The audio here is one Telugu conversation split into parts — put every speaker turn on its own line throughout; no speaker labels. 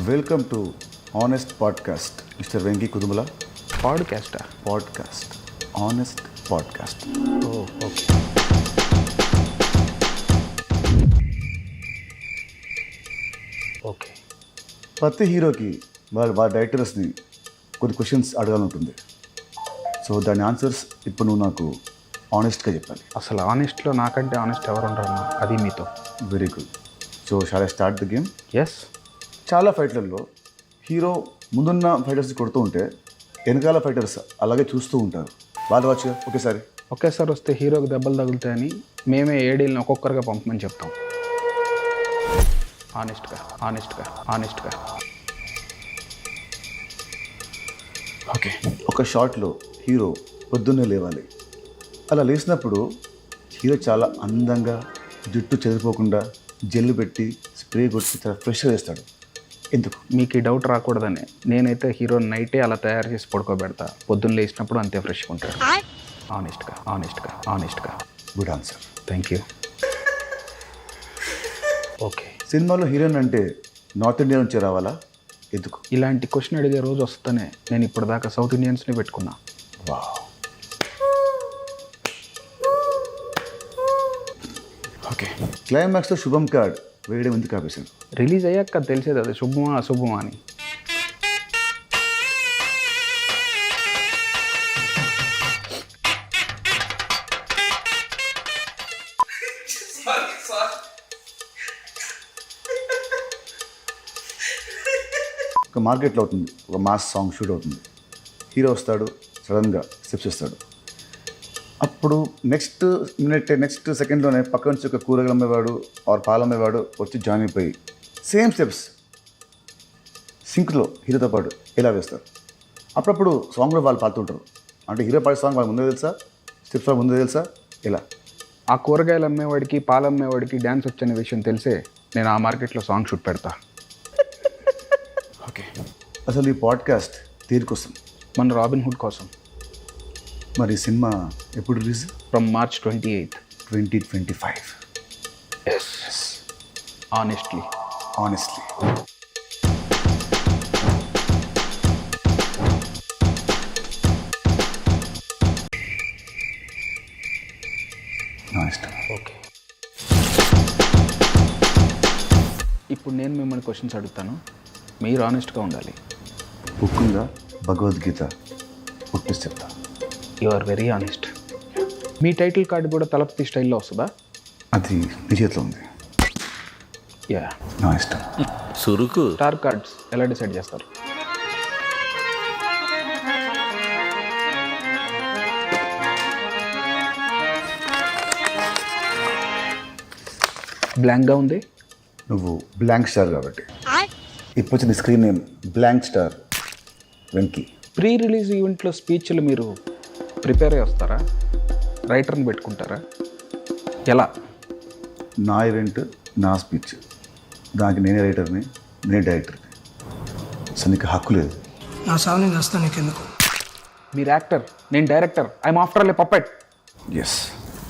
Welcome to honest podcast mister Venky Kudumula
పాడ్కాస్టా
podcast honest podcast
okay okay
ప్రతి హీరోకి వాళ్ళ వాళ్ళ డైరెక్టర్స్ని కొన్ని క్వశ్చన్స్ అడగాలనుంటుంది. సో దాని ఆన్సర్స్ ఇప్పుడు నువ్వు నాకు ఆనెస్ట్గా చెప్పాలి.
అసలు ఆనెస్ట్లో నాకంటే ఆనెస్ట్ ఎవరు ఉండరన్నా అది మీతో.
Very good so shall I start the game
yes
చాలా ఫైట్లలో హీరో ముందున్న ఫైటర్స్ కొడుతూ ఉంటే వెనకాల ఫైటర్స్ అలాగే చూస్తూ ఉంటారు. వాళ్ళు వచ్చి ఒకేసారి.
ఒకేసారి వస్తే హీరోకి దెబ్బలు తగులుతాయని మేమే ఏడీలను ఒక్కొక్కరుగా పంపమని చెప్తాం. ఆనెస్ట్గా ఆనెస్ట్గా ఆనెస్ట్గా
ఓకే. ఒక షాట్లో హీరో పొద్దున్నే లేవాలి. అలా లేచినప్పుడు హీరో చాలా అందంగా జుట్టు చెదిరిపోకుండా జెల్లు పెట్టి స్ప్రే కొట్టి చాలా ఫ్రెష్గా వేస్తాడు ఎందుకు?
మీకు ఈ డౌట్ రాకూడదని. నేనైతే హీరో నైటే అలా తయారు చేసి పడుకోబెడతా. పొద్దున్న లేచినప్పుడు అంతే ఫ్రెష్గా ఉంటాడు. ఆనెస్ట్గా ఆనెస్ట్గా ఆనెస్ట్గా
good answer
thank you okay
సినిమాలో హీరోయిన్ అంటే నార్త్ ఇండియా నుంచి రావాలా? ఎందుకు?
ఇలాంటి క్వశ్చన్ అడిగే రోజు వస్తేనే నేను ఇప్పటిదాకా సౌత్ ఇండియన్స్ని పెట్టుకున్నా.
వా ఓకే క్లైమాక్స్లో శుభం కార్డ్ వేయడం ఎందుకు ఆపేశాను
రిలీజ్ అయ్యాక తెలిసేది అది శుభమా అశుభమా అని.
ఒక మార్కెట్లో అవుతుంది ఒక మాస్ సాంగ్ షూట్ అవుతుంది. హీరో వస్తాడు సడన్గా స్టెప్స్ ఇస్తాడు అప్పుడు నెక్స్ట్ మినిట్ నెక్స్ట్ సెకండ్లోనే పక్క నుంచి ఒక కూరగాయలు అమ్మేవాడు ఆర్ పాలు అమ్మేవాడు వచ్చి జాయిన్ అయిపోయి సేమ్ స్టెప్స్ సింక్లో హీరోతో పాటు ఇలా వేస్తారు? అప్పుడప్పుడు సాంగ్లో వాళ్ళు పాడుతుంటారు. అంటే హీరో పాడే సాంగ్ వాళ్ళకి ముందే తెలుసా? స్టెప్స్ వాళ్ళకి ముందే తెలుసా? ఇలా
ఆ కూరగాయలు అమ్మేవాడికి పాలు అమ్మేవాడికి డ్యాన్స్ వచ్చనే విషయం తెలిసే నేను ఆ మార్కెట్లో సాంగ్ షూట్ పెడతా.
ఓకే అసలు ఈ పాడ్కాస్ట్ దేనికోసం?
మన రాబిన్ హుడ్ కోసం.
మరి సినిమా ఎప్పుడు release?
From March twenty eighth
twenty twenty five
honestly
honestly
okay ఇప్పుడు నేను మిమ్మల్ని క్వశ్చన్స్ అడుగుతాను. మీరు ఆనెస్ట్గా ఉండాలి.
బుక్ ఉందా భగవద్గీత పుట్టిసి చెప్తా
యు ఆర్ వెరీ ఆనెస్ట్. మీ టైటిల్ కార్డు కూడా తలపతి స్టైల్లో వస్తుందా?
అది నీ చేతిలో ఉంది.
యా.
నా ఇష్టం.
సురుకు
స్టార్ కార్డ్స్ ఎలా డిసైడ్ చేస్తారు? బ్లాంక్గా ఉంది?
నువ్వు బ్లాంక్ స్టార్ కాబట్టి. ఇప్పుడు వచ్చిన screen name blank star. Venky.
Pre release ఈవెంట్లో స్పీచ్లు మీరు ప్రిపేర్ అయ్యి వస్తారా? రైటర్ని పెట్టుకుంటారా? ఎలా?
నా ఈవెంట్ నా స్పీచ్. దానికి నేనే రైటర్ని నేనే డైరెక్టర్ని. సో నీకు హక్కు లేదు.
నా సావు నేను వస్తా నీకెందుకు?
మీరు యాక్టర్ నేను director I'm after all a puppet
yes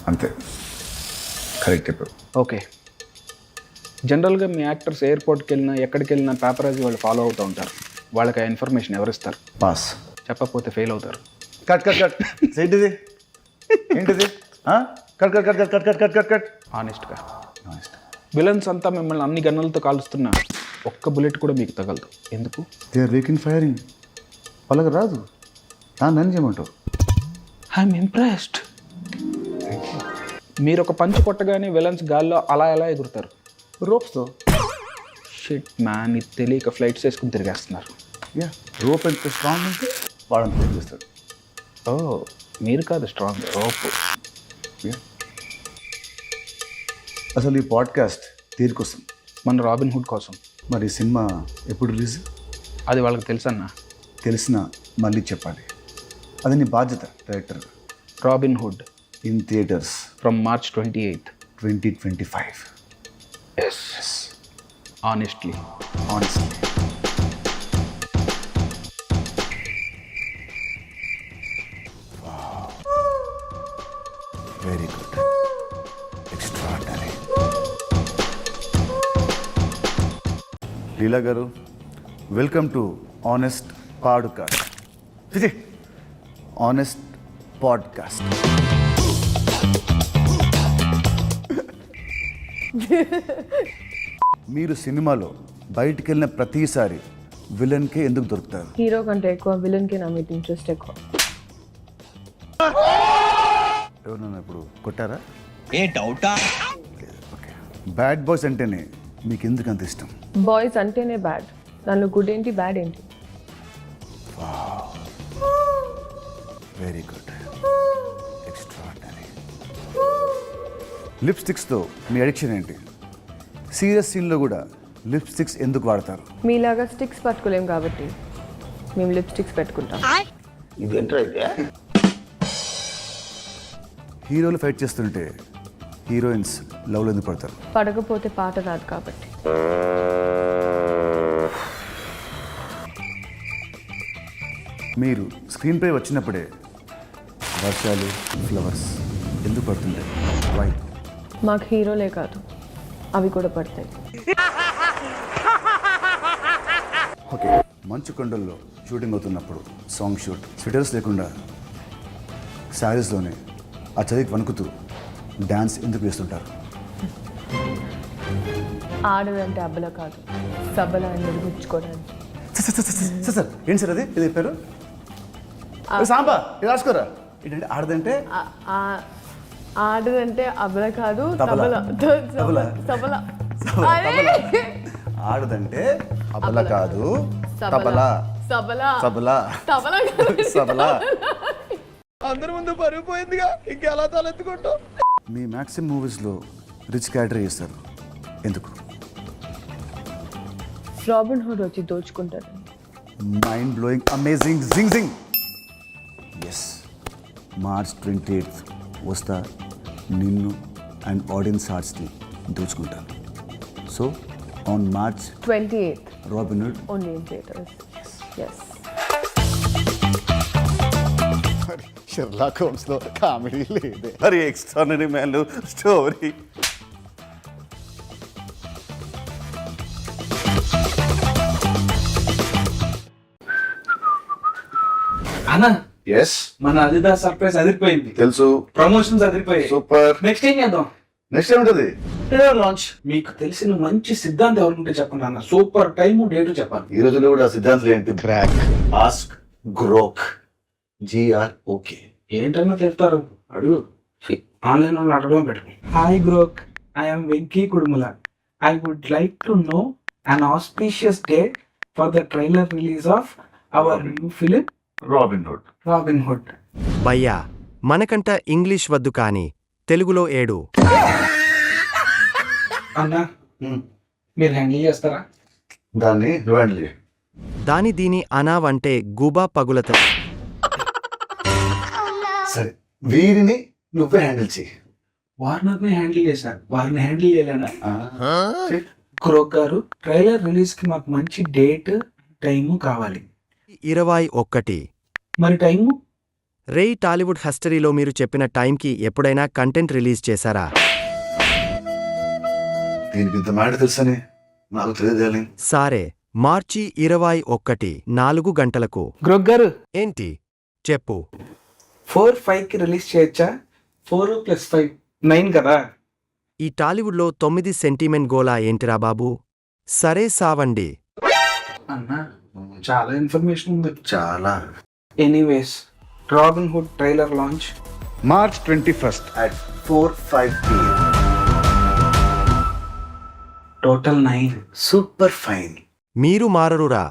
అంతే. కరెక్ట్ చెప్పావు.
ఓకే. జనరల్గా మీ యాక్టర్స్ ఎయిర్పోర్ట్కి వెళ్ళినా ఎక్కడికి వెళ్ళినా పేపరాజీ వాళ్ళు ఫాలో అవుతూ ఉంటారు. వాళ్ళకి ఆ ఇన్ఫర్మేషన్ ఎవరిస్తారు?
పాస్
చెప్పకపోతే ఫెయిల్ అవుతారు.
Cut cut cut. ఏంటిది? ఏంటిది? Cut cut cut cut cut cut cut cut cut.
ఆనెస్ట్గా villains అంతా మిమ్మల్ని అన్ని గన్నులతో కాలుస్తున్నా. ఒక్క బుల్లెట్ కూడా మీకు తగలదు. ఎందుకు?
They are weak in firing వాళ్ళకి రాదు. దాన్ని నన్ను చేయమంటావు.
ఐఎమ్ ఇంప్రెస్డ్ మీరు ఒక పంచ్ కొట్టగానే విలన్స్ గాల్లో అలా ఎలా ఎగురుతారు?
రోప్స్తో
షిట్ మ్యాన్ ఇది తెలియక ఫ్లైట్స్ వేసుకుని తిరిగేస్తున్నారు.
యా రోప్ ఎంత స్ట్రాంగ్ ఉంటే వాడని చేస్తాడు.
ఓ మీరు కాదు స్ట్రాంగ్ రోప్
అసలు ఈ పాడ్కాస్ట్ దేనికోసం
మన రాబిన్ హుడ్ కోసం.
మరి సినిమా ఎప్పుడు రిలీజ్?
అది వాళ్ళకి తెలుసన్నా?
తెలిసిన మళ్ళీ చెప్పాలి. అది నీ బాధ్యత director
Robin Hood
in theatres
from March twenty eighth
twenty twenty five
yes honestly
honestly Leela garu welcome to honest podcast. Vijay honest podcast. మీరు సినిమాలో బయటికి వెళ్ళిన ప్రతిసారి విలన్కే ఎందుకు దొరుకుతారు?
హీరో కంటే ఎక్కువ విలన్కి నా మీద ఇంట్రెస్ట్ ఎక్కువ.
ఎవరన్నా ఇప్పుడు కొట్టారా?
ఏ డౌటా?
బ్యాడ్ బాయ్స్ అంటేనే మీకు ఎందుకు అంత ఇష్టం?
బాయ్స్ అంటేనే బ్యాడ్. దానిలో గుడ్ ఏంటి బ్యాడ్ ఏంటి
వెరీ గుడ్ ఎక్స్ట్రాడనరీ లిప్స్టిక్స్తో మీ అడిక్షన్ ఏంటి? సీరియస్ సీన్లో కూడా లిప్స్టిక్స్ ఎందుకు వాడతారు?
మీలాగా స్టిక్స్ పట్టుకోలేం కాబట్టి మేము లిప్స్టిక్స్ పెట్టుకుంటాం.
హీరోలు ఫైట్ చేస్తుంటే హీరోయిన్స్ లవ్లో ఎందుకు పడతారు?
పడకపోతే పాట రాదు కాబట్టి.
మీరు స్క్రీన్ పై వచ్చినప్పుడే వర్షాలు ఫ్లవర్స్ ఎందుకు పడుతుంటాయి? వై
మాకు హీరోలే కాదు అవి కూడా పడతాయి.
ఓకే మంచు కొండల్లో షూటింగ్ అవుతున్నప్పుడు సాంగ్ షూట్. స్వెటర్స్ లేకుండా శారీస్లోనే ఆ చదివి వణుకుతూ డ్యాన్స్ ఎందుకు వేస్తుంటారు
ఆడదంటే అబ్బల కాదు సబ్బల అని నిరూపించుకోవడానికి
సార్, సార్, ఏంటి సార్ అది? ఇది చెప్పారు ఏ సాంబా ఇది రాసుకోరా? ఏంటంటే ఆడదంటే?
ఆడదంటే అబ్బల కాదు
తబల.
తబల.
తబల.
సబల
సబల,
అరే!
ఆడదంటే అబల కాదు. తబలా.
సబల.
సబలా.
తబల.
సబలా.
అందరి ముందు పరుగు పోయిందిగా. ఇంకెలా తలెత్తుకుంటావు?
మీ మ్యాక్సిమం మూవీస్లో రిచ్ క్యారెక్టర్ చేస్తారు ఎందుకు?
రాబిన్ హుడ్ వచ్చి దోచుకుంటారు
మైండ్ బ్లోయింగ్ అమేజింగ్ జింగ్ జింగ్ ఎస్ మార్చ్ ట్వంటీ ఎయిత్ వస్తా నిన్ను అండ్ ఆడియన్స్ హార్ట్స్ని దోచుకుంటాను so on March
twenty eighth
Robin Hood
only in theatres yes
Sherlock హోమ్స్లో comedy లేదే. మరి ఎక్స్ట్రానరీ మ్యాన్ స్టోరీ
అన్న
ఎస్
మన అదిదా సర్ప్రైజ్ అదిరిపోయింది.
తెలుసు.
ప్రమోషన్స్ అదిరిపోయాయి.
సూపర్
నెక్స్ట్ ఏం చేద్దాం?
నెక్స్ట్ ఏముంటుంది?
లాంచ్ మీకు తెలిసిన మంచి సిద్ధాంతం ఎవరుంటే చెప్పండి అన్న. సూపర్ టైం డేట్ చెప్పాలి.
ఈ రోజుల్లో కూడా సిద్ధాంతాలు ఏంటి? Crack ask Grok GR okay
ఏంటన్నా చెప్తారు? అడుగు. ఆన్లైన్ వాళ్ళు అడగడం పెట్టు hi Grok I'm Venky Kudumula I would like to know an auspicious day for the trailer release of our new film
Robin Hood
Robin Hood
భయ్యా మనకంట ఇంగ్లీష్ వద్దు కాని తెలుగులో ఏడు.
అన్న మీరు హ్యాండిల్ చేస్తారా?
దాన్ని రివైండ్
దాని దీని అనావంటే గుబా పగులత.
సరే వీరిని నువ్వే హ్యాండిల్ చేయి.
వార్నర్ని హ్యాండిల్ చేశారు. వారిని హ్యాండిల్ చేయలేనా? క్రోక్ గారు ట్రైలర్ రిలీజ్కి మాకు మంచి డేట్ టైము కావాలి.
ఇరవై ఒక్కటి.
మరి టైము?
రేయ్ టాలీవుడ్ హస్టరీలో మీరు చెప్పిన టైంకి ఎప్పుడైనా కంటెంట్ రిలీజ్ చేశారా? సారే మార్చి ఇరవై ఒక్కటి నాలుగు గంటలకు.
గ్రోక్ గారు.
ఏంటి? చెప్పు.
ఫోర్ ఫైవ్కి రిలీజ్ చేయొచ్చా? ఫోర్ ప్లస్ ఫైవ్ నైన్ కదా?
ఈ టాలీవుడ్లో తొమ్మిది సెంటిమెంట్ గోలా ఏంటిరా బాబు? సరే సావండి.
అన్న. చాలా ఇన్ఫర్మేషన్ ఉంది.
చాలా.
Anyways Robin Hood trailer launch
March twenty first at four five PM
total nine
super fine
మీరు మారరురా.